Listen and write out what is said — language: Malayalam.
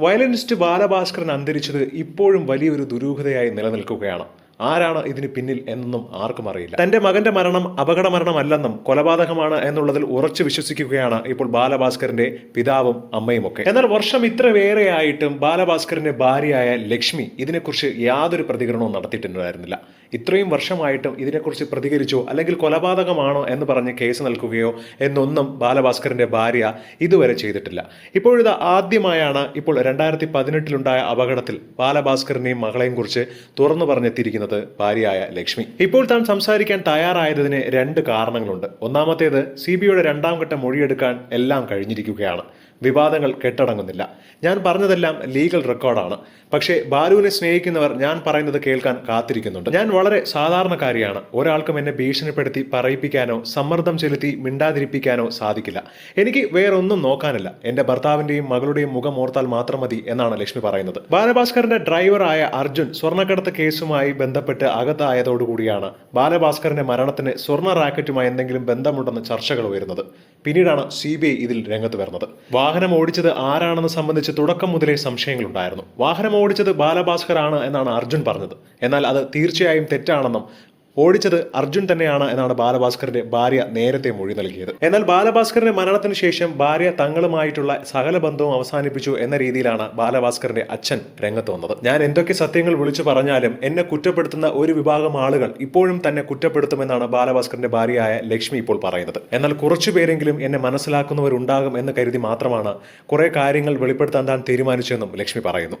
വയലിനിസ്റ്റ് ബാലഭാസ്കരൻ അന്തരിച്ചത് ഇപ്പോഴും വലിയൊരു ദുരൂഹതയായി നിലനിൽക്കുകയാണ്. ആരാണ് ഇതിന് പിന്നിൽ എന്നൊന്നും ആർക്കും അറിയില്ല. തന്റെ മകന്റെ മരണം അപകട മരണമല്ലെന്നും കൊലപാതകമാണ് എന്നുള്ളതിൽ ഉറച്ചു വിശ്വസിക്കുകയാണ് ഇപ്പോൾ ബാലഭാസ്കറിന്റെ പിതാവും അമ്മയും ഒക്കെ. എന്നാൽ വർഷം ഇത്ര വേറെയായിട്ടും ബാലഭാസ്കറിന്റെ ഭാര്യയായ ലക്ഷ്മി ഇതിനെക്കുറിച്ച് യാതൊരു പ്രതികരണവും നടത്തിയിട്ടുണ്ടായിരുന്നില്ല. ഇത്രയും വർഷമായിട്ടും ഇതിനെക്കുറിച്ച് പ്രതികരിച്ചോ അല്ലെങ്കിൽ കൊലപാതകമാണോ എന്ന് പറഞ്ഞ് കേസ് നൽകുകയോ എന്നൊന്നും ബാലഭാസ്കറിന്റെ ഭാര്യ ഇതുവരെ ചെയ്തിട്ടില്ല. ഇപ്പോഴിത് ആദ്യമായാണ് ഇപ്പോൾ രണ്ടായിരത്തി പതിനെട്ടിലുണ്ടായ അപകടത്തിൽ ബാലഭാസ്കറിനെയും മകളെയും കുറിച്ച് തുറന്നു പറഞ്ഞെത്തിയിരിക്കുന്നത് ഭാര്യയായ ലക്ഷ്മി. ഇപ്പോൾ താൻ സംസാരിക്കാൻ തയ്യാറായതിന് രണ്ട് കാരണങ്ങളുണ്ട്. ഒന്നാമത്തേത് സി ബി ഐയുടെ രണ്ടാം ഘട്ട മൊഴിയെടുക്കാൻ എല്ലാം കഴിഞ്ഞിരിക്കുകയാണ്. വിവാദങ്ങൾ കെട്ടടങ്ങുന്നില്ല. ഞാൻ പറഞ്ഞതെല്ലാം ലീഗൽ റെക്കോർഡാണ്. പക്ഷേ ബാലുവിനെ സ്നേഹിക്കുന്നവർ ഞാൻ പറയുന്നത് കേൾക്കാൻ കാത്തിരിക്കുന്നുണ്ട്. ഞാൻ വളരെ സാധാരണക്കാരിയാണ്. ഒരാൾക്കും എന്നെ ഭീഷണിപ്പെടുത്തി പറയിപ്പിക്കാനോ സമ്മർദ്ദം ചെലുത്തി മിണ്ടാതിരിപ്പിക്കാനോ സാധിക്കില്ല. എനിക്ക് വേറൊന്നും നോക്കാനില്ല. എന്റെ ഭർത്താവിന്റെയും മകളുടെയും മുഖം ഓർത്താൽ മാത്രം മതി എന്നാണ് ലക്ഷ്മി പറയുന്നത്. ബാലഭാസ്കറിന്റെ ഡ്രൈവറായ അർജുൻ സ്വർണക്കടത്ത് കേസുമായി ബന്ധപ്പെട്ട് അകത്തായതോടുകൂടിയാണ് ബാലഭാസ്കറിന്റെ മരണത്തിന് സ്വർണ റാക്കറ്റുമായി എന്തെങ്കിലും ബന്ധമുണ്ടെന്ന് ചർച്ചകൾ ഉയരുന്നത്. പിന്നീടാണ് സി ബി ഐ ഇതിൽ രംഗത്ത് വരുന്നത്. വാഹനം ഓടിച്ചത് ആരാണെന്ന് സംബന്ധിച്ച് തുടക്കം മുതലേ സംശയങ്ങളുണ്ടായിരുന്നു. വാഹനം ഓടിച്ചത് ബാലഭാസ്കർ ആണ് എന്നാണ് അർജുൻ പറഞ്ഞത്. എന്നാൽ അത് തീർച്ചയായും തെറ്റാണെന്നും ഓടിച്ചത് അർജുൻ തന്നെയാണ് എന്നാണ് ബാലഭാസ്കറിന്റെ ഭാര്യ നേരത്തെ മൊഴി നൽകിയത്. എന്നാൽ ബാലഭാസ്കറിന്റെ മരണത്തിന് ശേഷം ഭാര്യ തങ്ങളുമായിട്ടുള്ള സകല ബന്ധവും അവസാനിപ്പിച്ചു എന്ന രീതിയിലാണ് ബാലഭാസ്കറിന്റെ അച്ഛൻ രംഗത്ത് വന്നത്. ഞാൻ എന്തൊക്കെ സത്യങ്ങൾ വിളിച്ചു പറഞ്ഞാലും എന്നെ കുറ്റപ്പെടുത്തുന്ന ഒരു വിഭാഗം ആളുകൾ ഇപ്പോഴും തന്നെ കുറ്റപ്പെടുത്തുമെന്നാണ് ബാലഭാസ്കറിന്റെ ഭാര്യയായ ലക്ഷ്മി ഇപ്പോൾ പറയുന്നത്. എന്നാൽ കുറച്ചു പേരെങ്കിലും എന്നെ മനസ്സിലാക്കുന്നവരുണ്ടാകും എന്ന് കരുതി മാത്രമാണ് കുറെ കാര്യങ്ങൾ വെളിപ്പെടുത്താൻ താൻ തീരുമാനിച്ചെന്നും ലക്ഷ്മി പറയുന്നു.